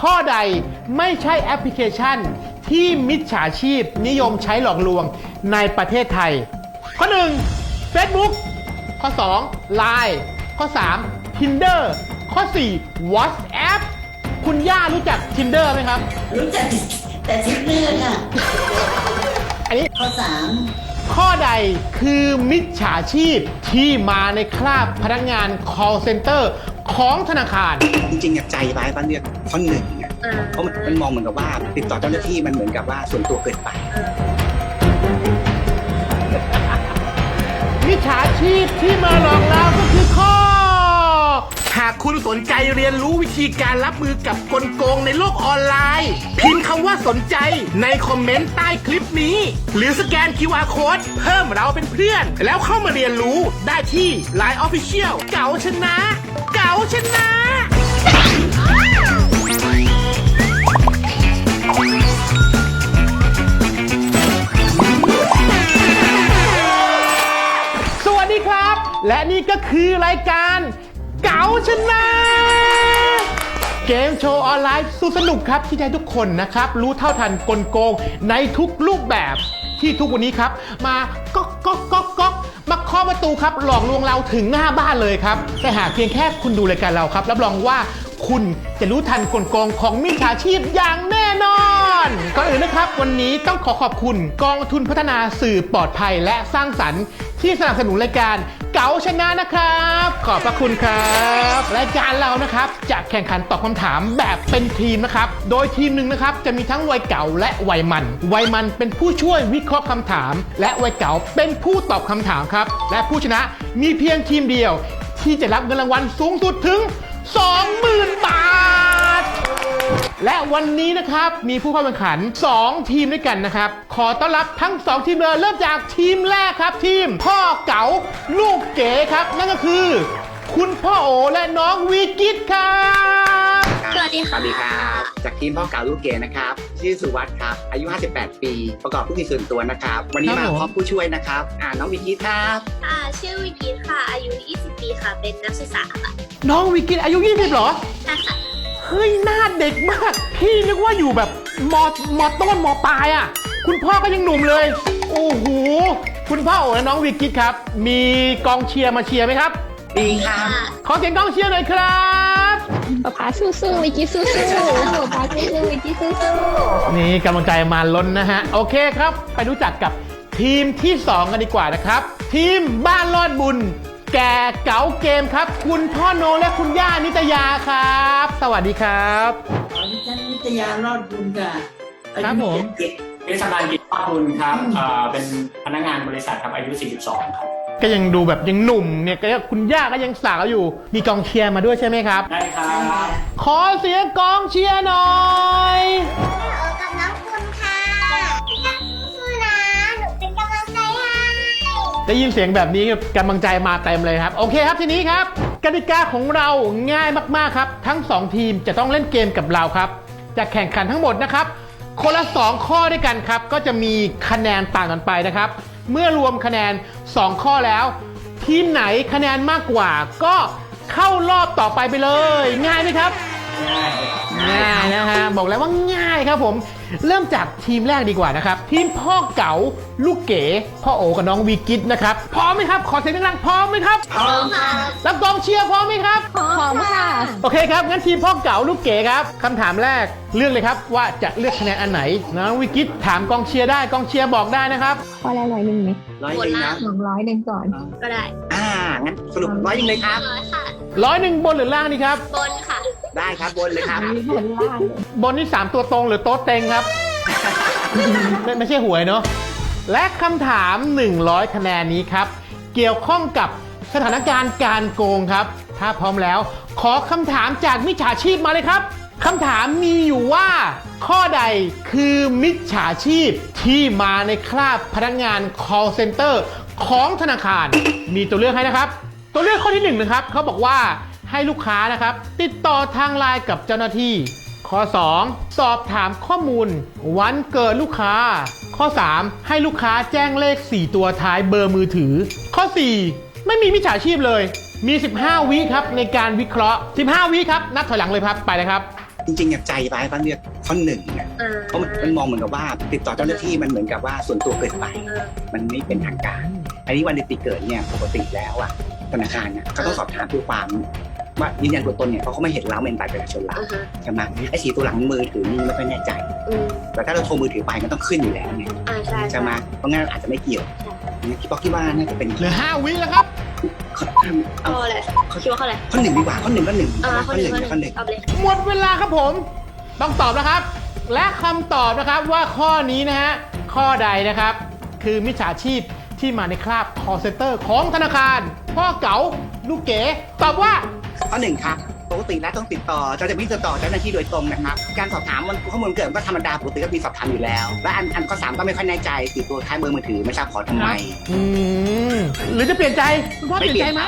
ข้อใดไม่ใช่แอปพลิเคชัน ที่มิจฉาชีพนิยมใช้หลอกลวงในประเทศไทย ข้อ 1 Facebook ข้อ 2 Line ข้อ 3 Tinder ข้อ 4 WhatsApp คุณย่ารู้จัก Tinder ไหมครับ รู้จักแต่ทิปเนอร์ค่ะ อันนี้ ข้อสามข้อใดคือมิจฉาชีพที่มาในคราบพนักงาน call center ของธนาคาร จริงๆเนี่ยใจร้ายบ้านเนี่ยข้อหนึ่งเนี่ยเพราะมันมันมองเหมือนกับว่า ติดต่อเจ้าหน้าที่มันเหมือนกับว่าส่วนตัวเกินไปมิจฉาชีพที่มาหลอกเราก็คือข้อ หากคุณสนใจเรียนรู้วิธีการรับมือกับกลโกงในโลกออนไลน์ พิมพ์คำว่าสนใจในคอมเมนต์ใต้คลิปนี้ หรือสแกน QR Code เพิ่มเราเป็นเพื่อน แล้วเข้ามาเรียนรู้ได้ที่ Line Official เก๋าชนะ เก๋าชนะ สวัสดีครับ และนี่ก็คือรายการเก๋าชนะ เกมโชว์ออนไลน์สุดสนุกครับที่จะให้ทุกคนนะครับ รู้เท่าทันกลโกงในทุกรูปแบบที่ทุกวันนี้ครับ มาก๊อกก๊อกก๊อกก๊อก มาเคาประตูครับหลอกลวงเราถึงหน้าบ้านเลยครับแต่หากเพียงแค่คุณดูรายการเราครับรับรองว่าคุณจะรู้ทันกลโกงของมิจฉาชีพอย่างแน่นอน ก่อนอื่นนะครับ วันนี้ต้องขอขอบคุณกองทุนพัฒนาสื่อปลอดภัยและสร้างสรรค์ที่สนับสนุนรายการเก๋าชนะนะครับ ขอบพระคุณครับรายการเรานะครับจะแข่งขันตอบคำถามแบบเป็นทีมนะครับ โดยทีมหนึ่งนะครับจะมีทั้งวัยเก่าและวัยมันวัยมันเป็นผู้ช่วยวิเคราะห์คำถาม และวัยเก่าเป็นผู้ตอบคำถามครับ และผู้ชนะมีเพียงทีมเดียว ที่จะรับเงินรางวัลสูงสุดถึง 20,000 บาท และวันนี้นะครับมีผู้เข้าแข่งขัน 2 ทีมด้วยกันนะครับ ขอต้อนรับทั้ง 2 ทีมเลยเริ่มจากทีมแรกครับ ทีมพ่อเก๋าลูกเก๋ครับ นั่นก็คือ คุณพ่อโอและน้องวีกิตครับสวัสดีสค่ะวัสดีครับ จากทีมพ่อเก่าลูกเกดนะครับ ชื่อสุวัสด์ครับ อายุ 58 ปี ประกอบธุรกิจส่วนตัวนะครับ วันนี้มาพร้อมผู้ช่วยนะครับอ่าน้องวิกิตครับค่ะ ชื่อวิกิตค่ะ อายุ 20 ปีค่ะ เป็นนักศึกษาค่ะน้องวีกิตอายุ 20เหรอ ใช่ค่ะ เฮ้ยหน้าเด็กมาก พี่นึกว่าอยู่แบบมมต้นมปลายอะ คุณพ่อก็ยังหนุ่มเลย โอ้โห คุณพ่อโอและน้องวีกิตครับ มีกองเชียร์มาเชียร์ไหมครับดีครับขอเสียงกองเชียร์หน่อยครับป๊าป๊าสู้ๆวิกกี้สู้ๆป๊าป๊าสู้ๆวิกกี้สู้นี่กำลังใจมาล้นนะฮะ โอเคครับ ไปรู้จักกับทีมที่ 2 กันดีกว่านะครับ ทีมบ้านรอดบุญ แก่เก๋าเกมครับ คุณพ่อโนและคุณย่านิตยาครับ สวัสดีครับ ขอดิฉันนิตยารอดบุญค่ะอาครับยุผม เจ็ดเทศบาลกิจภาคบุญครับเอ่อเป็นพนักงานบริษัทครับอายุ 42 ครับ ก็ยังดูแบบยังหนุ่มเนี่ยก็คุณย่าก็ยังสาวอยู่ มีกองเชียร์มาด้วยใช่ไหมครับ ได้ครับ ขอเสียงกองเชียร์หน่อย ได้ยินเสียงแบบนี้กำลังใจมาเต็มเลยครับ โอเคครับทีนี้ครับ กติกาของเราง่ายมากๆครับ ทั้ง 2 ทีมจะต้องเล่นเกมกับเราครับ จะแข่งขันทั้งหมดนะครับ คนละ 2 ข้อด้วยกันครับ ก็จะมีคะแนนต่างกันไปนะครับ เมื่อรวมคะแนน 2 ข้อแล้ว ทีมไหนคะแนนมากกว่า ก็เข้ารอบต่อไปไปเลย ง่ายไหมครับ ง่ายนะฮะบอกแล้วว่าง่ายครับผม เริ่มจากทีมแรกดีกว่านะครับ ทีมพ่อเก๋าลูกเก๋พ่อโอกับน้องวีกิตนะครับ พร้อมไหมครับขอเสียงดังๆพร้อมไหมครับพร้อมค่ะรับกองเชียร์พร้อมไหมครับๆหอมค่ะโอเคครับงั้นทีมพ่อเก๋าลูกเก๋ครับคำถามแรกเลือกเลยครับว่าจะเลือกคะแนนอันไหนน้องวิกิตถามกองเชียร์ได้กองเชียร์บอกได้นะครับพอแล้วร้อยหนึ่งไหมร้อยหนึ่งนะสองร้อยหนึ่งก่อนก็ได้ อ่างั้นสรุปร้อยหนึ่งเลยครับร้อยค่ะร้อยหนึ่งบนหรือล่างดีครับ บนค่ะ ได้ครับบนเลยครับมีผลล่างเลยบนนี่สามตัวตรงหรือโต๊ะเต็งครับ ไม่ไม่ใช่หวยเนาะและคำถาม 100 คะแนนนี้ครับ เกี่ยวข้องกับสถานการณ์การโกงครับ ถ้าพร้อมแล้ว ขอคำถามจากมิจฉาชีพมาเลยครับคำถามมีอยู่ว่า ข้อใดคือมิจฉาชีพที่มาในคราบพนักงาน call center ของธนาคาร มีตัวเลือกให้นะครับ ตัวเลือกข้อที่หนึ่งนะครับเขาบอกว่า ให้ลูกค้านะครับ ติดต่อทางไลน์กับเจ้าหน้าที่ ข้อ 2 สอบถามข้อมูล วันเกิดลูกค้า ข้อ 3 ให้ลูกค้าแจ้งเลข 4 ตัวท้ายเบอร์มือถือ ข้อ 4 ไม่มีมิจฉาชีพเลย มี 15 วิครับในการวิเคราะห์ 15 วิครับนับถอยหลังเลยครับไปเลยครับริงๆเนี่ยใจไปป้าเลือกข้อหนึ่งเนี่ยอ่าเพราะมันมันมองเหมือนกับว่า ติดต่อเจ้าหน้าที่มันเหมือนกับว่าส่วนตัวเกินไป เออ มันไม่เป็นทางการ อันนี้วันเดือนปีเกิดเนี่ยปกติแล้วอะธนาคารเนี่ยเขาต้องสอบถามด้วยความ ว่ายืนยันตัวตนเนี่ยเขาก็ไม่เห็นเราเป็นบัตรประชาชนเราอ่าฮะใช่ไหมไอ้สีตัวหลังมือถือนี่ไม่ค่อยแน่ใจอืมแต่ถ้าเราโทรมือถือไปมันต้องขึ้นอยู่แล้วไงอ่าใช่ใช่ไหมเพราะงั้นอาจจะไม่เกี่ยวคิดว่าคิดว่าน่าจะเป็นเหลือ5วิแล้วครับข้อข้ออะไรคิดว่าข้ออะไรข้อหนึ่งดีกว่าข้อหนึ่งข้อหนึ่งอ่าข้อหนึ่งข้อหนึ่งข้อหนึ่งเอาไปเลยหมดเวลาครับผม ต้องตอบนะครับ และคำตอบนะครับว่าข้อนี้นะฮะข้อใดนะครับ คือมิจฉาชีพที่มาในคราบ call center ของธนาคาร พ่อเก๋าลูกเก๋ตอบว่า ข้อหนึ่งครับปกติแล้วต้องติดต่อเจ้าหน้าที่ติดต่อเจ้าหน้าที่โดยตรงนะครับ การสอบถามมันข้อมูลเกิดก็ธรรมดาปกติก็มีสอบถามอยู่แล้ว และอันอันข้อสามก็ไม่ค่อยแน่ใจติดตัวท้ายเบอร์มือถือไม่ทราบขอทำไม อืมหรือจะเปลี่ยนใจคุณพ่อเปลี่ยนใจไหม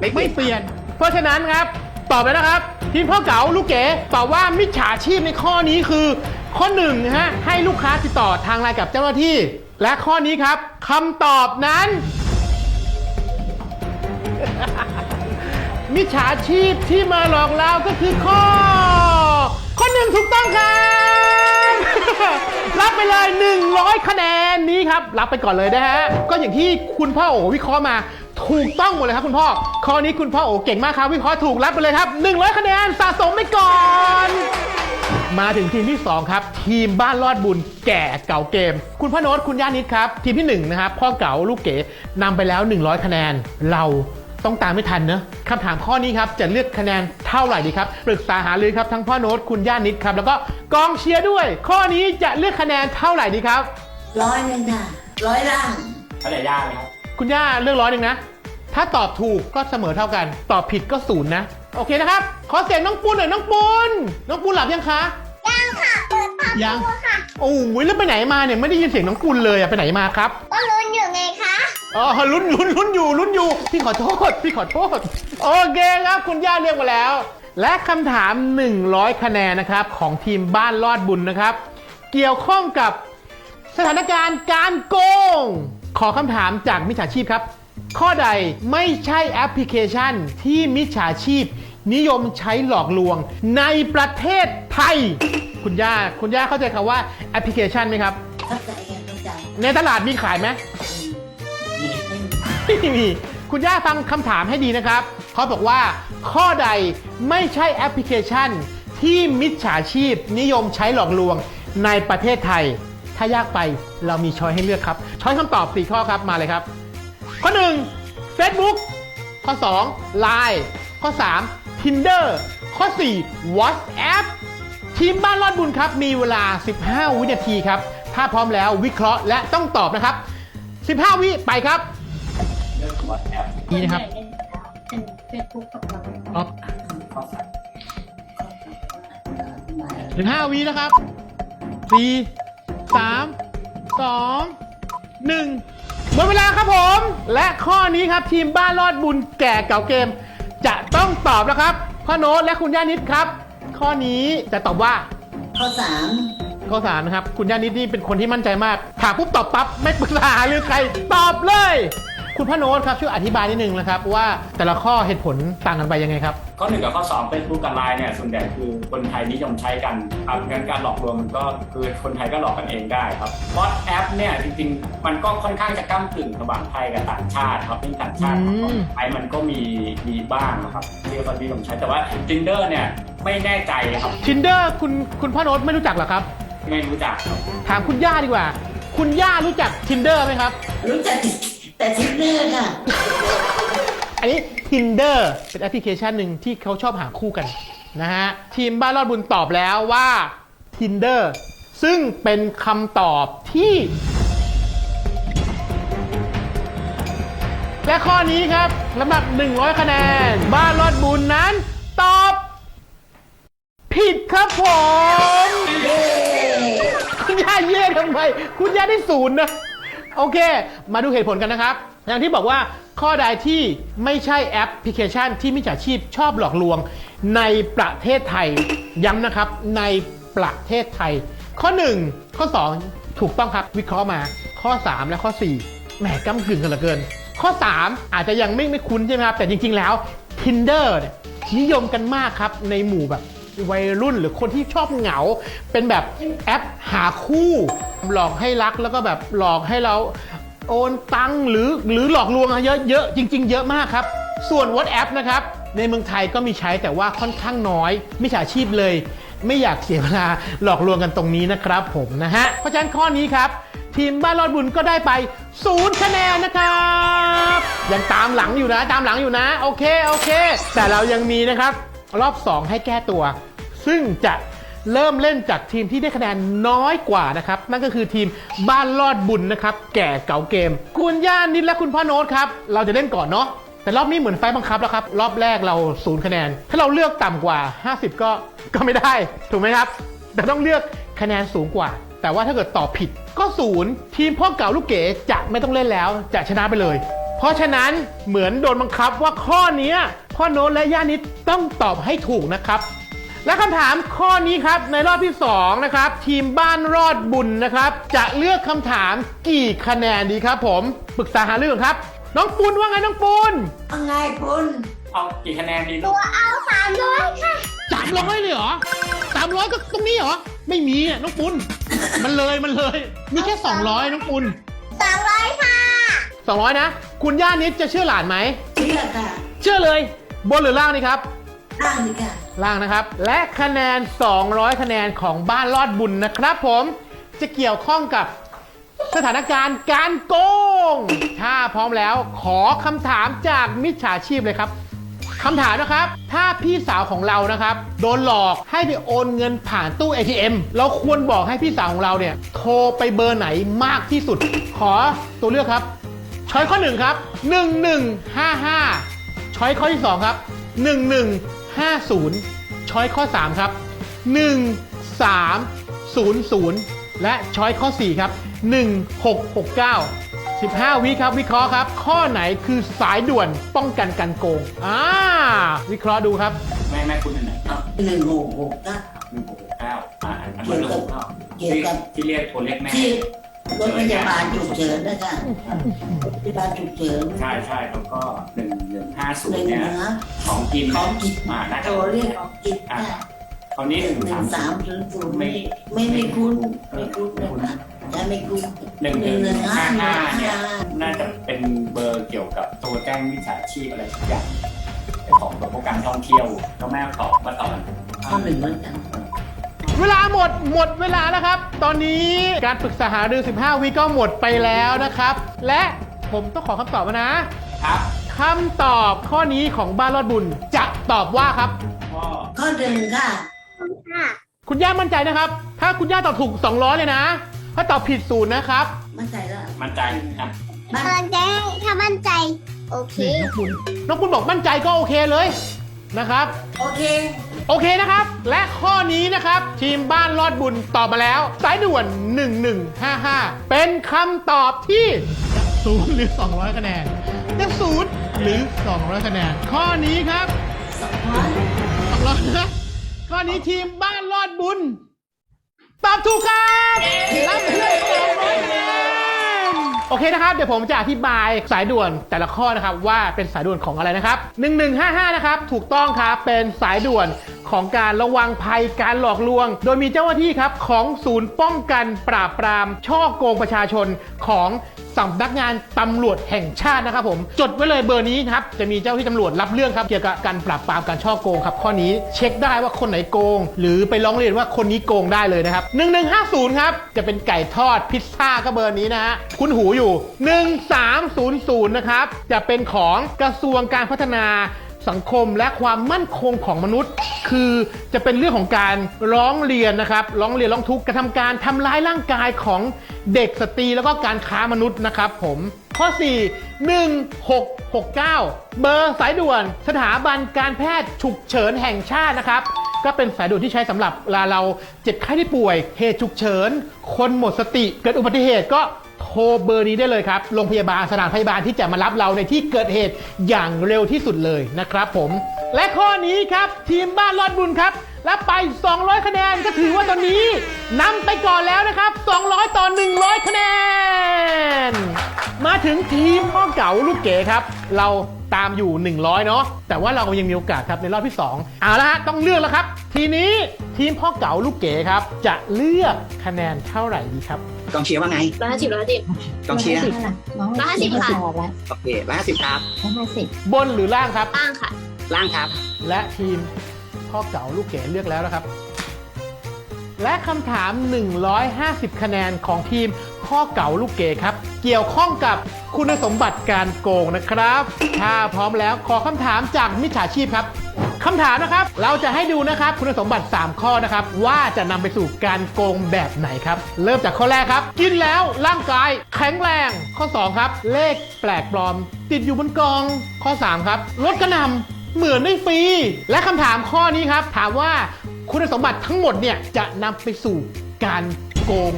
ไม่เปไม่ลี่ยน เปลี่ยน เพราะฉะนั้นครับ ตอบเลยนะครับทีมพ่อเก๋าลูกเก๋ตอบว่ามิจฉาชีพในข้อนี้คือ ข้อหนึ่งนะฮะให้ลูกค้าติดต่อทางไลน์กับเจ้าหน้าที่ และข้อนี้ครับคำตอบนั้น มิจฉาชีพที่มาหลอกเราก็คือข้อ ข้อหนึ่งถูกต้องครับ รับไปเลย 100 คะแนนนี้ครับ รับไปก่อนเลยนะฮะ ก็อย่างที่คุณพ่อโอวิเคราะห์มา ถูกต้องหมดเลยครับคุณพ่อ ข้อนี้คุณพ่อโอเก่งมากครับ วิเคราะห์ถูกรับไปเลยครับ 100 คะแนนสะสมไปก่อนมาถึงทีมที่ 2 ครับ ทีมบ้านรอดบุญแก่เก่าเกม คุณพ่อโน้ตคุณย่านิดครับ ทีมที่ 1 นะครับพ่อเก๋าลูกเก๋นำไปแล้ว 100 คะแนน เรา ต้องตามไม่ทันเนอะคำถามข้อนี้ครับ จะเลือกคะแนนเท่าไหร่ดีครับ ปรึกษาหารือครับ ทั้งพ่อโน้ตคุณย่านิดครับ แล้วก็กองเชียร์ด้วย ข้อนี้จะเลือกคะแนนเท่าไหร่ดีครับ ร้อยหนึ่งค่ะร้อยล่างอะไรยากเลยครับคุณย่าเลือกร้อยหนึ่งนะ ถ้าตอบถูกก็เสมอเท่ากัน ตอบผิดก็ศูนย์นะ โอเคนะครับ ขอเสียงน้องปุ้นหน่อยน้องปุ้นน้องปุ้นหลับยังคะ ยังค่ะเปิดผับยังดูค่ะ โอ้ยแล้วไปไหนมาเนี่ยไม่ได้ยินเสียงน้องปุ้นเลยอะไปไหนมาครับ อ๋อลุ้นลุ้นลุ้นอยู่ลุ้นอยู่ พี่ขอโทษ พี่ขอโทษ โอเคครับคุณย่าเรียกมาแล้ว และคำถาม 100 คะแนนนะครับ ของทีมบ้านรอดบุญนะครับ เกี่ยวข้องกับสถานการณ์การโกง ขอคำถามจากมิจฉาชีพครับ ข้อใดไม่ใช่แอปพลิเคชันที่มิจฉาชีพ นิยมใช้หลอกลวงในประเทศไทย คุณย่า คุณย่าเข้าใจคำว่าแอปพลิเคชันไหมครับ เข้าใจกันเข้าใจ ในตลาดมีขายไหม ไม่มี คุณย่าฟังคำถามให้ดีนะครับ เขาบอกว่า ข้อใดไม่ใช่แอปพลิเคชัน ที่มิจฉาชีพนิยมใช้หลอกลวงในประเทศไทย ถ้ายากไปเรามีช้อยให้เลือกครับ ช้อยคำตอบ 4 ข้อครับมาเลยครับ ข้อ 1 Facebook ข้อ 2 Line ข้อ 3 Tinder ข้อ 4 WhatsApp ทีมบ้านรอดบุญครับ มีเวลา 15 วินาทีครับ ถ้าพร้อมแล้ววิเคราะห์และต้องตอบนะครับ 15 วิไปครับ วอทแอปนี่นะครับ เป็นเฟซบุ๊กกับเราอ๋อข้อสามถึงห้าวินะครับสี่สามสองหนึ่งหมดเวลาครับผม และข้อนี้ครับทีมบ้านรอดบุญแก่เก่าเกม จะต้องตอบแล้วครับพ่อโน้ตและคุณย่านิดครับ ข้อนี้จะตอบว่า ข้อสามข้อสามนะครับ คุณย่านิดนี่เป็นคนที่มั่นใจมากถามปุ๊บตอบปั๊บไม่ปรึกษาหารือใครตอบเลย คุณพ่อโน้ตครับช่วยอธิบายนิดนึงนะครับว่าแต่ละข้อเหตุผลต่างกันไปยังไงครับ ข้อหนึ่งกับข้อสองเฟซบุ๊กกับไลน์เนี่ยส่วนใหญ่คือคนไทยนิยมใช้กันครับงั้นการหลอกลวงมันก็คือคนไทยก็หลอกกันเองได้ครับวอทแอปเนี่ยจริงๆ มันก็ค่อนข้างจะก้ากึ่งระหว่างไทยกับต่างชาติครับที่ต่างชาติอืม ไทยมันก็มีมีบ้างนะครับที่คนนิยมใช้แต่ว่า Tinder เนี่ยไม่แน่ใจครับ Tinder คุณคุณพ่อโน้ตไม่รู้จักเหรอครับ ไม่รู้จักครับถามคุณย่าดีกว่า คุณย่ารู้จัก Tinder ไหมครับ รู้จัก แต่ทิปเนอร์ค่ะ อันนี้ Tinder เป็นแอปพลิเคชันหนึ่งที่เขาชอบหาคู่กันนะฮะ ทีมบ้านรอดบุญตอบแล้วว่า Tinder ซึ่งเป็นคำตอบที่ และข้อนี้ครับลำดับ 100 คะแนน บ้านรอดบุญนั้น ตอบ ผิดครับผม คุณย่าเย่ทำไม คุณย่าได้ศูนย์นะ โอเค มาดูเหตุผลกันนะครับ อย่างที่บอกว่าข้อใดที่ไม่ใช่แอปพลิเคชันที่มิจฉาชีพชอบหลอกลวงในประเทศไทย ย้ำนะครับในประเทศไทย ข้อ 1 ข้อ 2 ถูกต้องครับวิเคราะห์มา ข้อ 3 และข้อ 4แหมก้ากึ่งกันเหลือเกิน ข้อ 3 อาจจะยังไม่ไม่คุ้นใช่ไหมครับ แต่จริง ๆ แล้ว Tinder เนี่ยนิยมกันมากครับในหมู่แบบ วัยรุ่นหรือคนที่ชอบเหงา เป็นแบบแอปหาคู่ หลอกให้รักแล้วก็แบบหลอกให้เราโอนตังหรือหรือหลอกลวงเยอะเยอะจริง ๆ เยอะมากครับ ส่วน WhatsApp นะครับ ในเมืองไทยก็มีใช้แต่ว่าค่อนข้างน้อยมิจฉาชีพเลย ไม่อยากเสียเวลาหลอกลวงกันตรงนี้นะครับ ผมนะฮะเพราะฉะนั้นข้อนี้ครับทีมบ้านรอดบุญก็ได้ไปศูนย์คะแนนนะครับยังตามหลังอยู่นะ ตามหลังอยู่นะ โอเค โอเค แต่เรายังมีนะครับ รอบ 2 ให้แก้ตัว ซึ่งจะเริ่มเล่นจากทีมที่ได้คะแนนน้อยกว่านะครับ นั่นก็คือทีมบ้านรอดบุญนะครับ แก่เก่าเกม คุณย่านิดและคุณพ่อโน้ตครับ เราจะเล่นก่อนเนาะแต่รอบนี้เหมือนไฟบังคับแล้วครับ รอบแรกเราศูนย์คะแนน ถ้าเราเลือกต่ำกว่า 50 ก็ก็ไม่ได้ถูกไหมครับ แต่ต้องเลือกคะแนนสูงกว่า แต่ว่าถ้าเกิดตอบผิดก็ศูนย์ทีมพ่อเก่าลูกเก๋จะไม่ต้องเล่นแล้วจะชนะไปเลย เพราะฉะนั้นเหมือนโดนบังคับว่าข้อนี้พ่อโน้ตและย่านิดต้องตอบให้ถูกนะครับ และคำถามข้อนี้ครับในรอบที่ 2 นะครับ ทีมบ้านรอดบุญนะครับ จะเลือกคำถามกี่คะแนนดีครับผมปรึกษาหารือก่อนครับ น้องปุณว่าไงน้องปุณว่าไงคุณเอากี่คะแนนดีหนูเอาสามร้อยค่ะ สามร้อยเลยเหรอสามร้อยก็ตรงนี้เหรอ ไม่มีอะน้องปุณมันเลยมันเลย มีแค่ 200 น้องปุณสามร้อยค่ะ 200 นะ คุณย่านิดจะเชื่อหลานไหม เชื่อค่ะเชื่อเลย บนหรือล่างนี่ครับ ร่างดีค่ะ ล่างนะครับ และคะแนน 200 คะแนนของบ้านรอดบุญนะครับ ผมจะเกี่ยวข้องกับสถานการณ์การโกง ถ้าพร้อมแล้วขอคำถามจากมิจฉาชีพเลยครับคำถามนะครับ ถ้าพี่สาวของเรานะครับ โดนหลอกให้ไปโอนเงินผ่านตู้ ATM เราควรบอกให้พี่สาวของเราเนี่ย โทรไปเบอร์ไหนมากที่สุด ขอตัวเลือกครับ ช้อยข้อ 1 ครับ 1155 ช้อยข้อที่ 2 ครับ 1150 ช้อยข้อ 3 ครับ 1300 และช้อยข้อ 4 ครับ 1669 15 วิครับ วิเคราะห์ครับ ข้อไหนคือสายด่วนป้องกันการโกงอ่าวิเคราะห์ดูครับ แม่แม่คุณอันไหนครับหนึ่งหกหกเก้าหนึ่งหกเก้าอ่าอันอันเบอร์หกเก้าเกี่ยวกับที่เรียกโทรเรียกแม่ที่รถพยาบาลฉุกเฉินนะคะรถพยาบาลฉุกเฉิน ใช่ใช่แล้วก็หนึ่ง หนึ่งห้าศูหนนึ่งย์เนี่ยเหนือของกินของกินอ่าน่าโทจะรเรียกของกินค่ะคราวนี้หนึ่งหนึ่สางมสามศูนย์ศูนย์ไม่ไม่ไม่คุ้นไม่คุ้นนะคะใช่ไม่คุ้นหนึ่งหหนึ่นึ่งงหนึ่งห้าห้าห้าห้าเนี่ยห้าน่าจะเป็นเบอร์เกี่ยวกับโทรแจ้งมิจฉาชีพอะไรสักอย่างเป็นของแบบพวกการท่องเที่ยวก็แม่ตอบมาตอบข้อหนึ่งเหมือนกันเวลาหมดหมดเวลาแล้วครับ ตอนนี้การปรึกษาหารือ 15วิก็หมดไปแล้วนะครับ และผมต้องขอคำตอบมานะ ครับ คำตอบข้อนี้ของบ้านรอดบุญจะตอบว่าครับก็ข้อหนึ่งค่ะ ค่ะคุณย่ามั่นใจนะครับ ถ้าคุณย่าตอบถูก200เลยนะ ถ้าตอบผิดศูนย์นะครับ มั่นใจแล้วมั่นใจอะมั่นมั่นใจถ้ามั่นใจ โอเคน้องคุณน้องคุณบอกมั่นใจก็โอเคเลยนะครับ โอเค โอเคนะครับ และข้อนี้นะครับ ทีมบ้านรอดบุญตอบมาแล้ว สายด่วน 1155 เป็นคำตอบที่ศูนย์หรือ 200 คะแนนจะศูนย์ หรือ200คะแนน ข้อนี้ครับสองร้อย200นะข้อนี้ทีมบ้านรอดบุญ ตอบถูกครับรับไปเลย200คะแนน โอเคนะครับ เดี๋ยวผมจะอธิบายสายด่วนแต่ละข้อนะครับว่าเป็นสายด่วนของอะไรนะครับ 1155 นะครับ ถูกต้องครับ เป็นสายด่วนของการระวังภัยการหลอกลวง โดยมีเจ้าหน้าที่ครับของศูนย์ป้องกันปราบปราม ช่อโกงประชาชนของสำนักงานตำรวจแห่งชาตินะครับผม จดไว้เลยเบอร์นี้ครับ จะมีเจ้าที่ตำรวจรับเรื่องครับ เกี่ยวกับการปราบปรามการช่อโกงครับ ข้อนี้เช็คได้ว่าคนไหนโกง หรือไปร้องเรียนว่าคนนี้โกงได้เลยนะครับ1150 ครับ จะเป็นไก่ทอดพิซซ่าก็เบอร์นี้นะฮะคุณหูอยู่ 1300 นะครับ จะเป็นของกระทรวงการพัฒนาสังคมและความมั่นคงของมนุษย์ คือจะเป็นเรื่องของการร้องเรียนนะครับ ร้องเรียนร้องทุกข์กระทำการทำร้ายร่างกายของเด็กสตรีแล้วก็การค้ามนุษย์นะครับผมข้อ 4 1669 เบอร์สายด่วน สถาบันการแพทย์ฉุกเฉินแห่งชาตินะครับ ก็เป็นสายด่วนที่ใช้สำหรับเวลาเราเจ็บไข้ได้ป่วย เหตุฉุกเฉิน คนหมดสติ เกิดอุบัติเหตุก็ โทรเบอร์นี้ได้เลยครับ โรงพยาบาลสถานพยาบาลที่จะมารับเราในที่เกิดเหตุอย่างเร็วที่สุดเลยนะครับผม และข้อนี้ครับ ทีมบ้านรอดบุญครับรับไป 200 คะแนนก็ถือว่าตอนนี้นำไปก่อนแล้วนะครับ 200 ต่อ 100 คะแนน มาถึงทีมพ่อเก๋าลูกเก๋ครับ เรา ตามอยู่ 100 เนาะแต่ว่าเรายังมีโอกาสครับในรอบที่ 2 เอาละฮะ ต้องเลือกแล้วครับ ทีนี้ทีมพ่อเก๋าลูกเก๋ครับ จะเลือกคะแนนเท่าไหร่ดีครับกองเชียร์ว่าไงร้อยห้าสิบร้อยห้าสิบกองเชียร์น้องร้อยห้าสิบค่ะบอกแล้วโอเคร้อยห้าสิบครับร้อยห้าสิบบนหรือล่างครับอ้างค่ะ ล่างครับ และทีมพ่อเก๋าลูกเก๋เลือกแล้วนะครับ และคำถาม 150 คะแนนของทีมพ่อเก๋าลูกเก๋ครับ เกี่ยวข้องกับ คุณสมบัติการโกงนะครับ ถ้าพร้อมแล้วขอคำถามจากมิจฉาชีพครับคำถามนะครับ เราจะให้ดูนะครับคุณสมบัติ 3 ข้อนะครับ ว่าจะนำไปสู่การโกงแบบไหนครับ เริ่มจากข้อแรกครับ กินแล้วร่างกายแข็งแรง ข้อ 2 ครับ เลขแปลกปลอม ติดอยู่บนกอง ข้อ 3 ครับลดกระนำเหมือนได้ฟรี และคำถามข้อนี้ครับ ถามว่าคุณสมบัติทั้งหมดเนี่ยจะนำไปสู่การโกง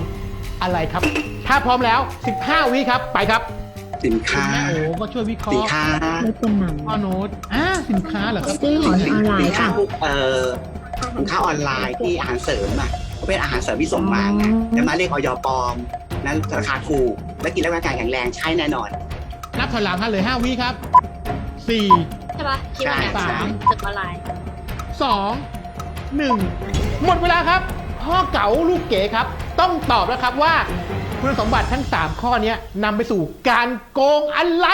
อะไรครับ ถ้าพร้อมแล้ว 15 วิครับ ไปครับ สินค้าแม่โอ้ก็ช่วยวิเคราะสินห์ค้าไม่เป็นหนังข้อโน้ตอ่าสินค้าเหรอครับซื้อของในออนไลสินน์ค้าค่ะพวกเอ่อสินค้าออนไลน์ที่อาหารเสริมอะเป็นอาหารเสริมที่ส่งมาไงอ๋อจะมาเลขออยปลอม นั้นราคาถูกและกินแล้วร่างกายแข็งแรงใช่แน่นอน นับถอยหลังฮะเหลย5วิครับ4ใช่ปะคิดว่าไงใช่สามตึกออนไลน์2 1หมดเวลาครับ พ่อเก๋าลูกเก๋ครับ ต้องตอบแล้วครับว่า คุณสมบัติทั้ง 3 ข้อนี้นำไปสู่การโกงอะไร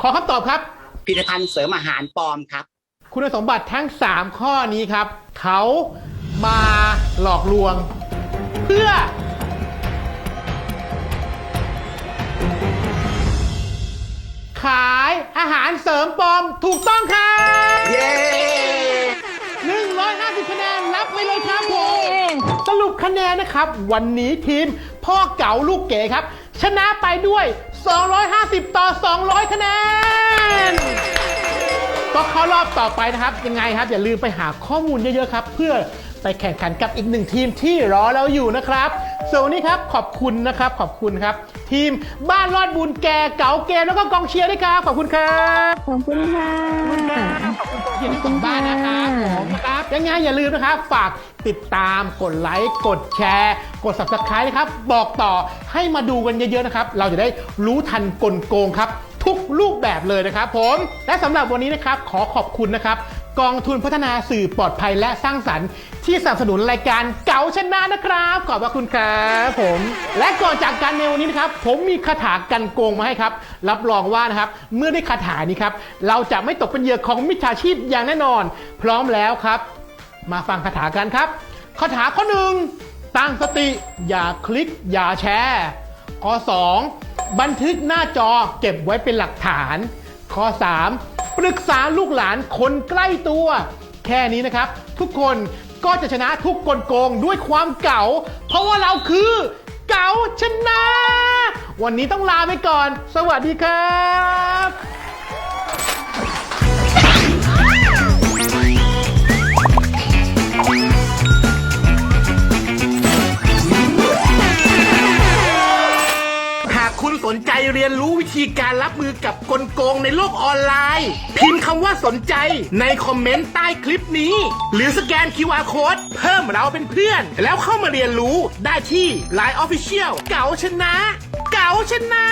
ขอคำตอบครับ ผลิตภัณฑ์เสริมอาหารปลอมครับ คุณสมบัติทั้ง 3 ข้อนี้ครับ เขามาหลอกลวง เพื่อ ขายอาหารเสริมปลอมถูกต้องครับเย้150คะแนนรับไปเลยครับผมสรุปคะแนนนะครับ วันนี้ทีม พ่อเก๋าลูกเก๋ครับ ชนะไปด้วย 250 ต่อ 200 คะแนน ก็เข้ารอบต่อไปนะครับ ยังไงครับ อย่าลืมไปหาข้อมูลเยอะ ๆ ครับ เพื่อไปแข่งขันกับอีกหนึ่งทีมที่รอเราอยู่นะครับส่วนวันนี้ครับขอบคุณนะครับ ขอบคุณครับ ทีมบ้านรอดบุญแก่เก๋าเกมแล้วก็กองเชียร์ด้วยครับ ขอบคุณครับขอบคุณค่ะขอบคุณกองเชียร์ทั้งสองบ้านนะครับผมนะครับยังไงอย่าลืมนะครับ ฝาก ติดตามกดไลค์กดแชร์ กด subscribe นะครับ บอกต่อให้มาดูกันเยอะๆนะครับ เราจะได้รู้ทันกลโกงครับ ทุกรูปแบบเลยนะครับผมและสำหรับวันนี้นะครับขอขอบคุณนะครับ กองทุนพัฒนาสื่อปลอดภัยและสร้างสรรค์ ที่สนับสนุนรายการเก๋าชนะนะครับ ขอบพระคุณครับผม และก่อนจากการในวันนี้นะครับ ผมมีคาถากันโกงมาให้ครับ รับรองว่านะครับ เมื่อได้คาถานี้ครับ เราจะไม่ตกเป็นเหยื่อของมิจฉาชีพอย่างแน่นอน พร้อมแล้วครับ มาฟังคาถากันครับคาถาข้อหนึ่งตั้งสติอย่าคลิกอย่าแชร์ข้อ 2 บันทึกหน้าจอเก็บไว้เป็นหลักฐาน ข้อ 3 ปรึกษาลูกหลานคนใกล้ตัว แค่นี้นะครับ ทุกคนก็จะชนะทุกกลโกงด้วยความเก่า เพราะว่าเราคือเก๋าชนะ วันนี้ต้องลาไปก่อน สวัสดีครับ เรียนรู้วิธีการรับมือกับกลโกงในโลกออนไลน์ พิมพ์คำว่าสนใจในคอมเมนต์ใต้คลิปนี้ หรือสแกน QR Code เพิ่มเราเป็นเพื่อน แล้วเข้ามาเรียนรู้ได้ที่ Line Official เก๋าชนะ เก๋าชนะ